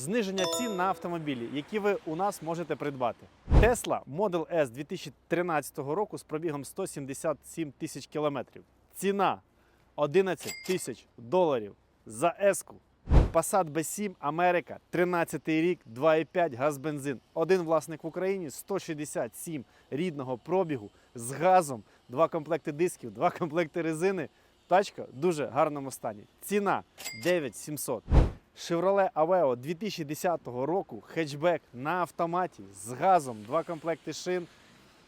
зниження цін на автомобілі, які ви у нас можете придбати. Tesla Model S 2013 року з пробігом 177 тисяч кілометрів. Ціна 11 тисяч доларів за S-ку. Passat B7 Америка, 13 рік, 2,5 газ бензин. Один власник в Україні, 167 рідного пробігу з газом, два комплекти дисків, два комплекти резини. Тачка в дуже гарному стані. Ціна 9700. Chevrolet Aveo 2010 року, хетчбек на автоматі з газом, два комплекти шин.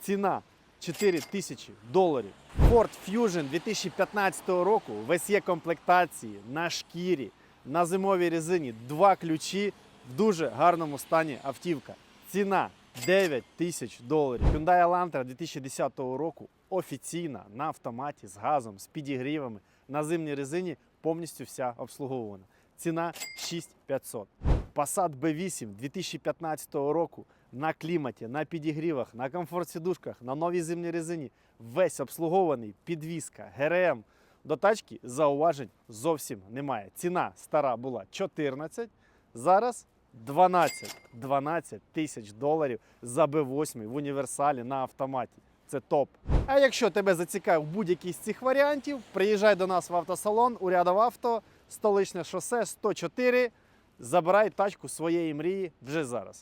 Ціна 4 тисячі доларів. Ford Fusion 2015 року в SE комплектації на шкірі, на зимовій резині, два ключі в дуже гарному стані автівка. Ціна 9 тисяч доларів. Hyundai Elantra 2010 року офіційна на автоматі з газом, з підігрівами, на зимній резині повністю вся обслуговувана. Ціна 6500. Passat B8 2015 року на кліматі, на підігрівах, на комфорт-сідушках, на новій зимній резині. Весь обслугований, підвізка, ГРМ. До тачки зауважень зовсім немає. Ціна стара була 14, зараз 12. 12 тисяч доларів за B8 в універсалі на автоматі. Це топ. А якщо тебе зацікавив будь-який з цих варіантів, приїжджай до нас в автосалон Урядов Авто, столичне шосе 104. Забирай тачку своєї мрії вже зараз.